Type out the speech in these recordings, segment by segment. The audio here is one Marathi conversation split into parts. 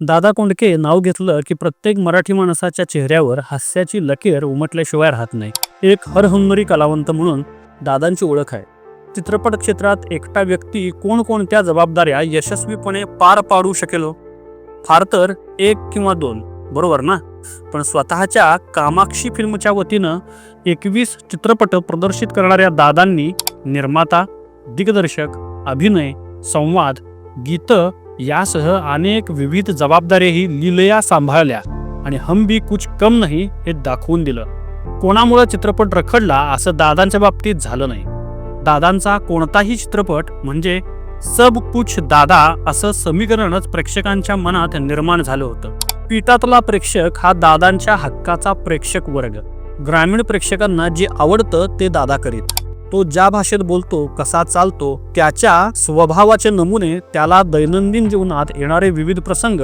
दादा कोंडके नाव घेतलं की प्रत्येक मराठी माणसाच्या चेहऱ्यावर हास्याची लकीर उमटल्याशिवाय राहत नाही. एक हरहुन्नरी कलावंत म्हणून दादांची ओळख आहे. चित्रपट क्षेत्रात एकटा व्यक्ती कोणकोणत्या जबाबदाऱ्या यशस्वीपणे पार पाडू शकेलो? फार तर एक किंवा दोन बरोबर ना? पण स्वतःच्या कामाक्षी फिल्मच्या वतीनं एकवीस चित्रपट प्रदर्शित करणाऱ्या दादांनी निर्माता दिग्दर्शक अभिनय संवाद गीतं यासह अनेक विविध जबाबदाऱ्याही लिलया सांभाळल्या आणि हम भी कुछ कम नाही हे दाखवून दिलं. कोणामुळे चित्रपट रखडला असं दादांच्या बाबतीत झालं नाही. दादांचा कोणताही चित्रपट म्हणजे सब कुछ दादा असं समीकरणच प्रेक्षकांच्या मनात निर्माण झालं होतं. पीठातला प्रेक्षक हा दादांच्या हक्काचा प्रेक्षक वर्ग. ग्रामीण प्रेक्षकांना जे आवडतं ते दादा करीत. तो ज्या भाषेत बोलतो कसा चालतो त्याच्या स्वभावाचे नमुने त्याला दैनंदिन जीवनात येणारे विविध प्रसंग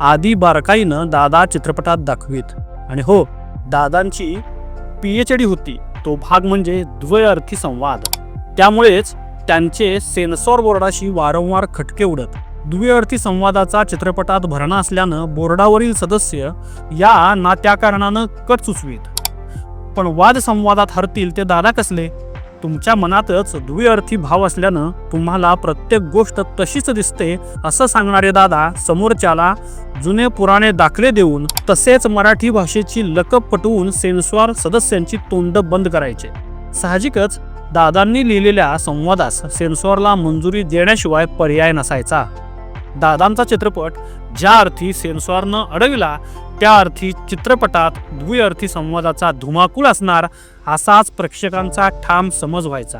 आदी बारकाईनं दादा चित्रपटात दाखवीत. आणि हो दादांची पी एच डी होती तो भाग म्हणजे द्वयअर्थी संवाद. त्यामुळेच त्यांचे सेन्सॉर बोर्डाशी वारंवार खटके उडत. द्विअर्थी संवादाचा चित्रपटात भरणा असल्यानं बोर्डावरील सदस्य या ना त्या कारणानं कट सुचवीत. पण वाद संवादात हरतील ते दादा कसले? तुमच्या मनातच द्विअर्थी भाव असल्यानं तुम्हाला प्रत्येक गोष्ट तशीच दिसते असं सांगणारे दादा समोरच्याला जुने पुराणे दाखले देऊन तसेच मराठी भाषेची लकब पटवून सेन्सॉर सदस्यांची तोंड बंद करायचे. साहजिकच दादांनी लिहिलेल्या संवादास सेन्सॉरला मंजुरी देण्याशिवाय पर्याय नसायचा. दादांचा चित्रपट ज्या अर्थी सेन्सॉरनं अडविला त्या अर्थी चित्रपटात द्विअर्थी संवादाचा धुमाकूळ असणार असाच प्रेक्षकांचा ठाम समज व्हायचा.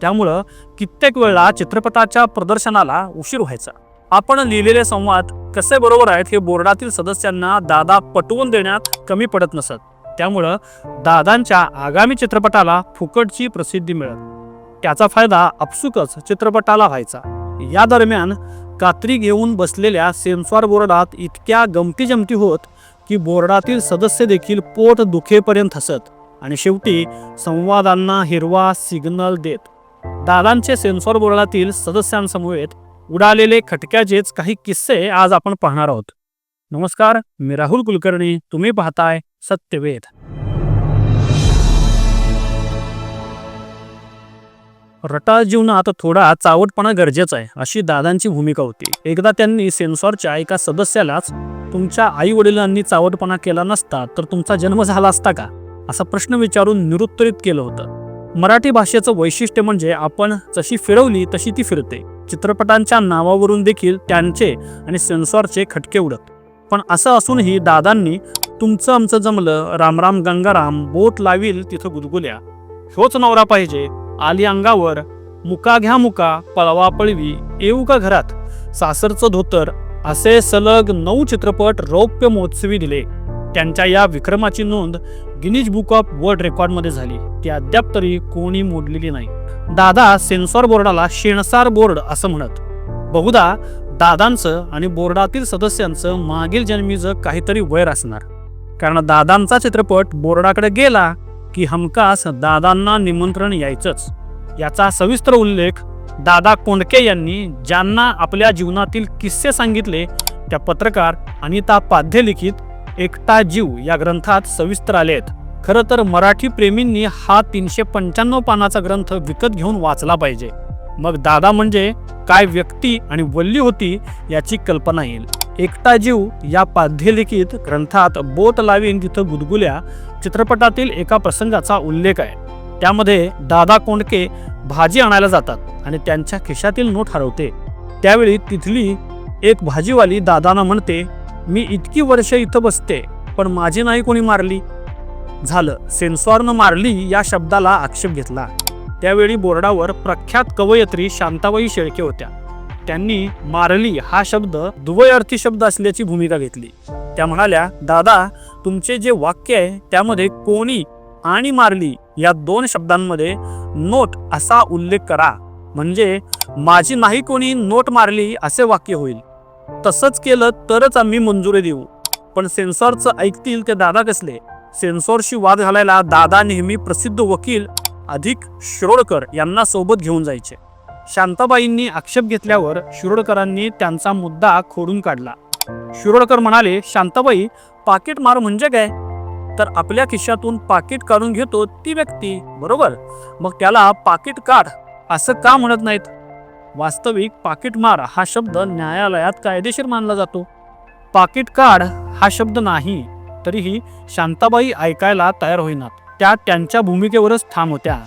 त्यामुळं कित्येक वेळा चित्रपटाच्या प्रदर्शनाला उशीर व्हायचा. आपण लिहिलेले संवाद कसे बरोबर आहेत हे बोर्डातील सदस्यांना दादा पटवून देण्यात कमी पडत नसत. त्यामुळं दादांच्या आगामी चित्रपटाला फुकटची प्रसिद्धी मिळत. त्याचा फायदा अपसुकच चित्रपटाला व्हायचा. या दरम्यान कात्री घेऊन बसलेल्या सेन्सॉर बोर्डात इतक्या गमती जमती होत की बोर्डातील सदस्य देखील पोट दुखेपर्यंत हसत. आणि शेवटी संवादांना हिरवा सिग्नल देत. दादांचे सेन्सॉर बोर्डातील सदस्यांसमवेत उडालेले खटक्याचेच काही किस्से आज आपण पाहणार आहोत. नमस्कार मी राहुल कुलकर्णी तुम्ही पाहताय सत्यवेद रटाळ जीवनात थोडा चावटपणा गरजेचा आहे अशी दादांची भूमिका होती. एकदा त्यांनी सेन्सॉरच्या एका सदस्यालाच तुमच्या आई वडिलांनी चावटपणा केला नसता तर तुमचा जन्म झाला असता का? असा प्रश्न विचारून निरुत्तरित केलं होतं. मराठी भाषेचं वैशिष्ट्य म्हणजे आपण जशी फिरवली तशी ती फिरते. चित्रपटांच्या नावावरून देखील त्यांचे आणि सेन्सॉरचे खटके उडत. पण असं असूनही दादांनी तुमचं आमचं जमलं रामराम गंगाराम बोट लावील तिथं गुदगुल्या. ह्योच नवरा पाहिजे आली अंगावर. मुका घ्या मुका पळवा पळवी येऊ का घरात? सासरचं धोतर असे सलग नऊ चित्रपट रौप्य महोत्सवी दिले. त्यांच्या या विक्रमाची नोंद गिनीज बुक ऑफ वर्ल्ड रेकॉर्डमध्ये झाली. ती अद्याप तरी कोणी मोडलेली नाही. दादा सेन्सॉर बोर्डाला शेणसार बोर्ड असं म्हणत. बहुधा दादांचं आणि बोर्डातील सदस्यांचं मागील जन्मीचं काहीतरी वैर असणार. कारण दादांचा चित्रपट बोर्डाकडे गेला की हमकास दादांना निमंत्रण यायचंच. याचा सविस्तर उल्लेख दादा कोंडके यांनी ज्यांना आपल्या जीवनातील किस्से सांगितले त्या पत्रकार अनिता पाध्ये लिखित एकटा जीव या ग्रंथात सविस्तर आले आहेत. खरं तर मराठी प्रेमींनी हा तीनशे पंच्याण्णव पानाचा ग्रंथ विकत घेऊन वाचला पाहिजे. मग दादा म्हणजे काय व्यक्ती आणि वल्ली होती याची कल्पना येईल. एकटा जीव या पाध्यलिखित ग्रंथात बोट लावीन तिथं गुदगुल्या चित्रपटातील एका प्रसंगाचा उल्लेख आहे. त्यामध्ये दादा कोंडके भाजी आणायला जातात आणि त्यांच्या खिशातील नोट हरवते. त्यावेळी तिथली एक भाजीवाली दादांना म्हणते मी इतकी वर्ष इथं बसते पण माझी नाही कोणी मारली. झालं. सेन्सॉरनं मारली या शब्दाला आक्षेप घेतला. त्यावेळी बोर्डावर प्रख्यात कवयत्री शांताबाई शेळके होत्या. त्यांनी मारली हा शब्द दुवयर्थी शब्द असल्याची भूमिका घेतली. त्या म्हणाल्या दादा तुमचे जे वाक्य आहे त्यामध्ये कोणी आणि मारली या दोन शब्दांमध्ये नोट असा उल्लेख करा. म्हणजे माझी नाही कोणी नोट मारली असे वाक्य होईल. तसंच केलं तरच आम्ही मंजुरी देऊ. पण सेन्सॉरचं ऐकतील ते दादा कसले? सेन्सॉरशी वाद घालायला दादा नेहमी प्रसिद्ध वकील अधिक शिरोडकर यांना सोबत घेऊन जायचे. शांताबाईंनी आक्षेप घेतल्यावर शिरोडकरांनी त्यांचा मुद्दा खोडून काढला. शिरोडकर म्हणाले शांताबाई पाकिट मार म्हणजे काय? तर आपल्या खिशातून पाकिट काढून घेतो ती व्यक्ती बरोबर? मग त्याला पाकिट काढ. असं का म्हणत नाहीत? वास्तविक पाकिटमार हा शब्द न्यायालयात कायदेशीर मानला जातो. पाकिट कार्ड हा शब्द नाही तरीही शांताबाई ऐकायला तयार होईनात. त्या त्यांच्या भूमिकेवरच ठाम होत्या.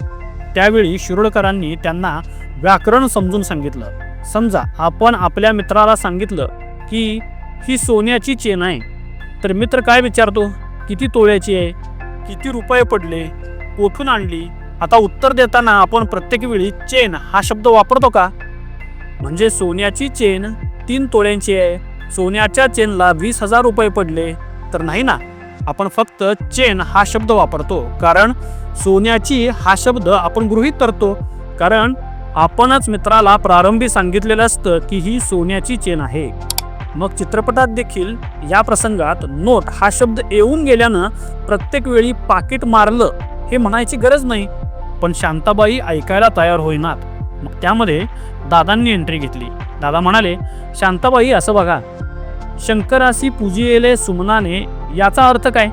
त्यावेळी शिरोडकरांनी त्यांना व्याकरण समजून सांगितलं. समजा आपण आपल्या मित्राला सांगितलं की ही सोन्याची चेन आहे. तर मित्र काय विचारतो? किती तोळ्याची आहे? किती रुपये पडले? कोठून आणली? आता उत्तर देताना आपण प्रत्येक वेळी चेन हा शब्द वापरतो का? म्हणजे सोन्याची चेन तीन तोळ्यांची आहे. सोन्याच्या चेनला वीस हजार रुपये पडले. तर नाही ना? आपण फक्त चेन हा शब्द वापरतो. कारण सोन्याची हा शब्द आपण गृहीत करतो कारण आपणच मित्राला प्रारंभी सांगितलेलं असतं की ही सोन्याची चेन आहे. मग चित्रपटात देखील या प्रसंगात नोट हा शब्द येऊन गेल्यानं प्रत्येक वेळी पाकिट मारलं हे म्हणायची गरज नाही. पण शांताबाई ऐकायला तयार होईनात. मग त्यामध्ये दादांनी एंट्री घेतली. दादा म्हणाले शांताबाई असं बघा. शंकराशी पूजिले सुमनाने याचा अर्थ काय?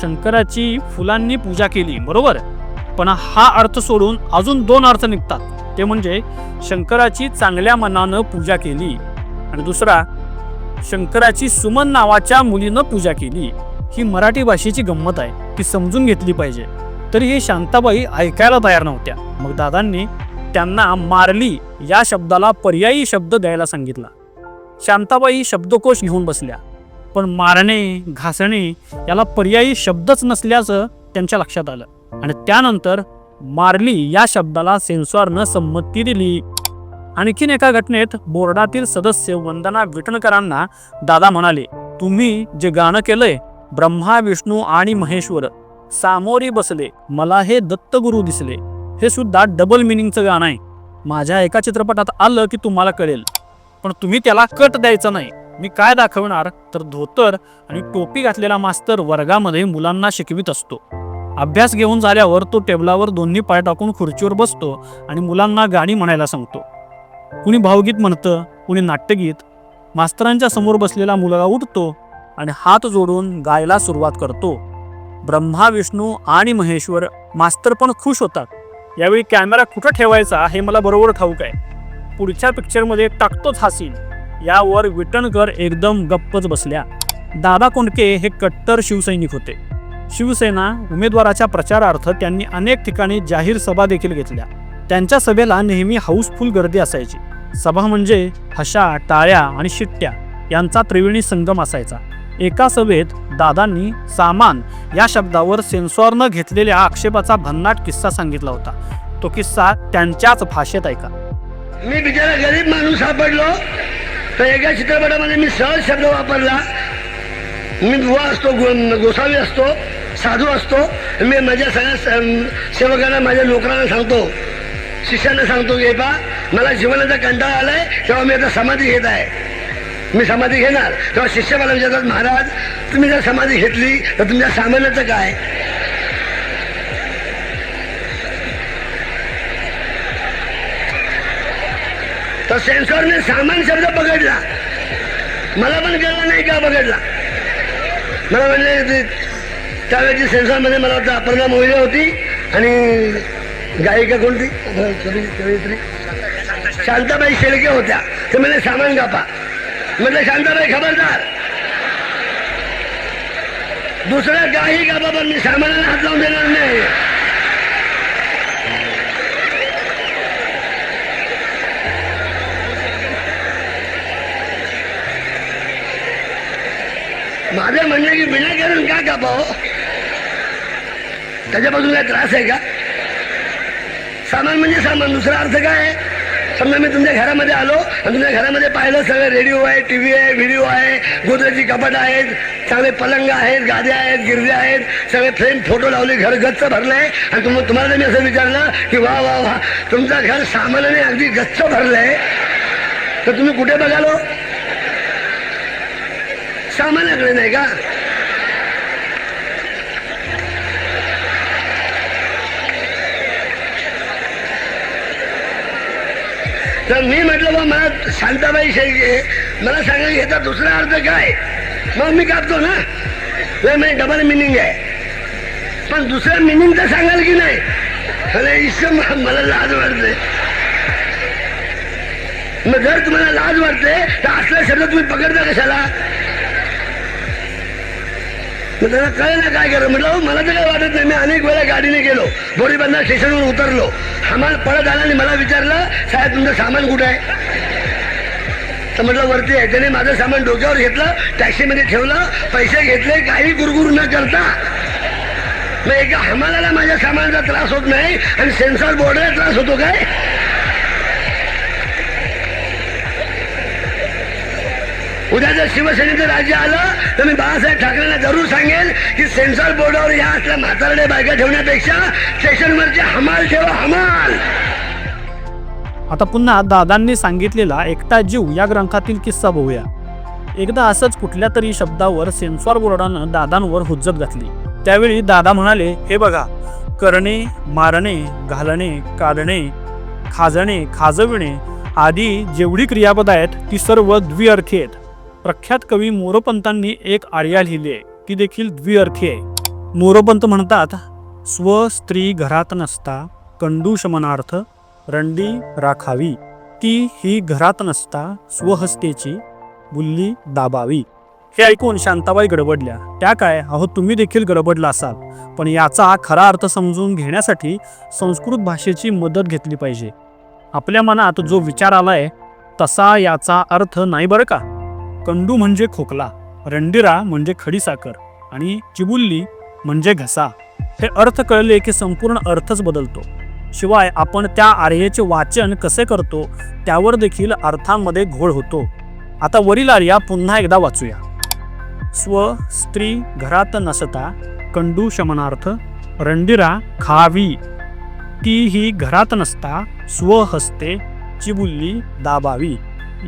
शंकराची फुलांनी पूजा केली बरोबर? पण हा अर्थ सोडून अजून दोन अर्थ निघतात. ते म्हणजे शंकराची चांगल्या मनानं पूजा केली आणि दुसरा शंकराची सुमन नावाच्या मुलीनं पूजा केली. ही मराठी भाषेची गंमत आहे. ती समजून घेतली पाहिजे. तरी हे शांताबाई ऐकायला तयार नव्हत्या. मग दादांनी त्यांना मारली या शब्दाला पर्यायी शब्द द्यायला सांगितला. शांताबाई शब्दकोश घेऊन बसल्या. पण मारणे घासणे याला पर्यायी शब्दच नसल्याचं त्यांच्या लक्षात आलं. आणि त्यानंतर मारली या शब्दाला सेन्सॉरनं संमती दिली. आणखीन एका घटनेत बोर्डातील सदस्य वंदना विटणकरांना दादा म्हणाले तुम्ही जे गाणं केलंय ब्रह्मा विष्णू आणि महेश्वर सामोरी बसले मला हे दत्तगुरू दिसले. हे सुद्धा डबल मिनिंगचं गाणं आहे. माझ्या एका चित्रपटात आलं की तुम्हाला कळेल. पण तुम्ही त्याला कट द्यायचं नाही. मी काय दाखवणार? तर धोतर आणि टोपी घातलेला मास्तर वर्गामध्ये मुलांना शिकवित असतो. अभ्यास घेऊन झाल्यावर तो टेबलावर दोन्ही पाय टाकून खुर्चीवर बसतो आणि मुलांना गाणी म्हणायला सांगतो. कुणी भावगीत म्हणतं कुणी नाट्यगीत. मास्तरांच्या समोर बसलेला मुलगा उठतो आणि हात जोडून गायला सुरुवात करतो. ब्रह्मा विष्णू आणि महेश्वर मास्तर पण खुश होतात. यावेळी कॅमेरा कुठं ठेवायचा हे मला बरोबर ठाऊक आहे. पुढच्या पिक्चरमध्ये टाकतोच हा सीन यावर विटणकर एकदम गप्पच बसल्या. दादा कोंडके हे कट्टर शिवसैनिक होते. शिवसेना उमेदवाराच्या प्रचारार्थ त्यांनी अनेक ठिकाणी जाहीर सभा देखील घेतल्या. त्यांच्या सभेला नेहमी हाऊसफुल गर्दी असायची. सभा म्हणजे हशा टाळ्या आणि शिट्ट्या यांचा त्रिवेणी संगम असायचा. एका सभेत दादांनी सामान या शब्दावर सेन्सॉरनं घेतलेल्या आक्षेपाचा भन्नाट किस्सा सांगितला होता. तो किस्सा त्यांच्याच भाषेत ऐका. मी बिचारा गरीब माणूस सापडलो. तर एका चित्रपटामध्ये मी सहज शब्द वापरला. मी बुवा असतो गोसावी असतो साधू असतो. मी माझ्या सगळ्या स- सेवकांना माझ्या लोकांना सांगतो. शिष्यांना सांगतो की बा मला जीवनाचा कंटाळा आलाय तेव्हा मी आता समाधी घेत आहे. मी समाधी घेणार. तेव्हा शिष्य मला विचारतात महाराज तुम्ही जर समाधी घेतली तर तुमच्या सामान्याचं काय? तर सेन्सॉरने सामान शब्द पकडला. मला पण कळलं नाही का पकडला. मला म्हणजे त्यावेळेची सेन्सॉरमध्ये मला वाटतं अपर्णा मोहिले होती आणि गायिका कोणती? शांताबाई शेळके होत्या. ते म्हणजे सामान कापा. म्हटलं शांताबाई खबरदार। दुसऱ्या काही कापा पण मी सामानाला हात लावून देणार नाही माझं म्हणणं की विनाकारण का कापावं त्याच्यापासून काय त्रास आहे का। सामान म्हणजे सामान दुसरा अर्थ काय आहे समजा मी तुमच्या घरामध्ये आलो आणि तुमच्या घरामध्ये पाहिलं सगळं रेडिओ आहे टी व्ही आहे व्हिडिओ आहे गोदरेची कपाट आहेत चांगले पलंग आहेत गाद्या आहेत गिरव्या आहेत सगळे फ्रेम फोटो लावले घर गच्च भरलं आहे आणि तुम तुम्हाला मी असं विचारलं की वा वा वा तुमचं घर सामानाने अगदी गच्च भरलं आहे तर तुम्ही कुठे बघालो? सामान्याकडे नाही का? तर मी म्हटलं बा मला शांताबाई शेळके मला सांगा याचा दुसरा अर्थ काय? मग मी कापतो ना. तर म्हणजे डबल मिनिंग आहे. पण दुसरा मिनिंग तर सांगाल की नाही? अरे इसम मला लाज वाटते. मग जर तुम्हाला लाज वाटते तर असला शब्द तुम्ही पकडता कशाला? मग त्याला कळलं काय करा म्हटलं मला तर काही वाटत नाही. मी अनेक वेळा गाडीने गेलो. बोरीबंधा स्टेशनवर उतरलो. हमाल पळत आला आणि मला विचारलं साहेब तुमचं सामान कुठं आहे? तर म्हटलं वरती आहे. त्याने माझं सामान डोक्यावर घेतलं टॅक्सीमध्ये ठेवलं पैसे घेतले काही गुरगुर न करता. मग एका हमालाला माझ्या सामानाचा त्रास होत नाही आणि सेन्सॉर बोर्डला त्रास होतो काय? उद्या जर शिवसेनेचं राज्य आलं तर मी बाळासाहेब ठाकरेंना जरूर सांगेल की सेन्सॉर बोर्डावर या असल्या म्हातारड्या बायका ठेवण्यापेक्षा स्टेशनवरचे हमाल ठेवा हमाल. आता पुन्हा दादांनी सांगितलेला एकटा जीव या ग्रंथातील किस्सा बघूया. एकदा असंच कुठल्या तरी शब्दावर सेन्सॉर बोर्डानं दादांवर हुज्जत घातली. त्यावेळी दादा म्हणाले हे बघा करणे मारणे घालणे काढणे खाजणे खाजविणे आदी जेवढी क्रियापद आहेत ती सर्व द्विअर्थी आहेत. प्रख्यात कवी मोरोपंतांनी एक आर्या लिहिली आहे ती देखील द्विअर्थी आहे. मोरोपंत म्हणतात स्व स्त्री घरात नसता कंडू शमनार्थ रंडी राखावी. ती ही घरात नसता स्वहस्तेची बुल्ली दाबावी. हे ऐकून शांताबाई गडबडल्या. त्या काय? अहो तुम्ही देखील गडबडला असाल. पण याचा खरा अर्थ समजून घेण्यासाठी संस्कृत भाषेची मदत घेतली पाहिजे. आपल्या मनात जो विचार आलाय तसा याचा अर्थ नाही बरं का? कंडू म्हणजे खोकला रंडिरा म्हणजे खडीसाखर आणि चिबुल्ली म्हणजे घसा. हे अर्थ कळले की संपूर्ण अर्थच बदलतो. शिवाय आपण त्या आर्येचे वाचन कसे करतो त्यावर देखील अर्थांमध्ये घोळ होतो. आता वरील आर्या पुन्हा एकदा वाचूया. स्व स्त्री घरात नसता कंडू शमनार्थ रंडिरा खावी. ती ही घरात नसता स्वहस्ते चिबुल्ली दाबावी.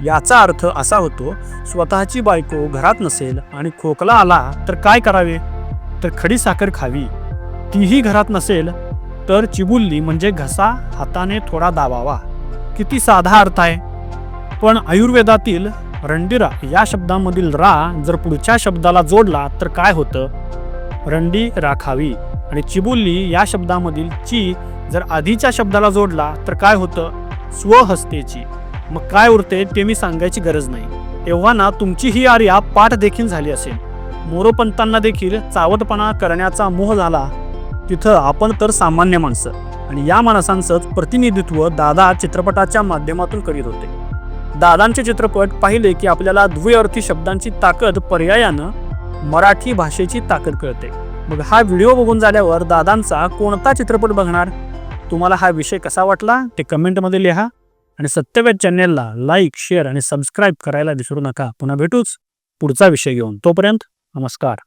याचा अर्थ असा होतो स्वतःची बायको घरात नसेल आणि खोकला आला तर काय करावे? तर खडी साखर खावी. तीही घरात नसेल तर चिबुल्ली म्हणजे घसा हाताने थोडा दाबावा. किती साधा अर्थ आहे. पण आयुर्वेदातील रंडिरा या शब्दामधील रा जर पुढच्या शब्दाला जोडला तर काय होतं? रंडी राखावी आणि चिबुल्ली या शब्दामधील ची जर आधीच्या शब्दाला जोडला तर काय होतं? स्वहस्तेची. मग काय उरते ते मी सांगायची गरज नाही. तेव्हा ना तुमची ही आर्या पाठ देखील झाली असेल. मोरोपंतांना देखील चावटपणा करण्याचा मोह झाला. तिथं आपण तर सामान्य माणसं आणि या माणसांचंच प्रतिनिधित्व दादा चित्रपटाच्या माध्यमातून करीत होते. दादांचे चित्रपट पाहिले की आपल्याला द्विअर्थी शब्दांची ताकद पर्यायानं मराठी भाषेची ताकद कळते. मग हा व्हिडिओ बघून झाल्यावर दादांचा कोणता चित्रपट बघणार? तुम्हाला हा विषय कसा वाटला? ते कमेंटमध्ये लिहा. आणि सत्यवेद चॅनेलला लाईक शेअर आणि सबस्क्राईब करायला विसरू नका. पुन्हा भेटूच. पुढचा विषय घेऊन तोपर्यंत नमस्कार.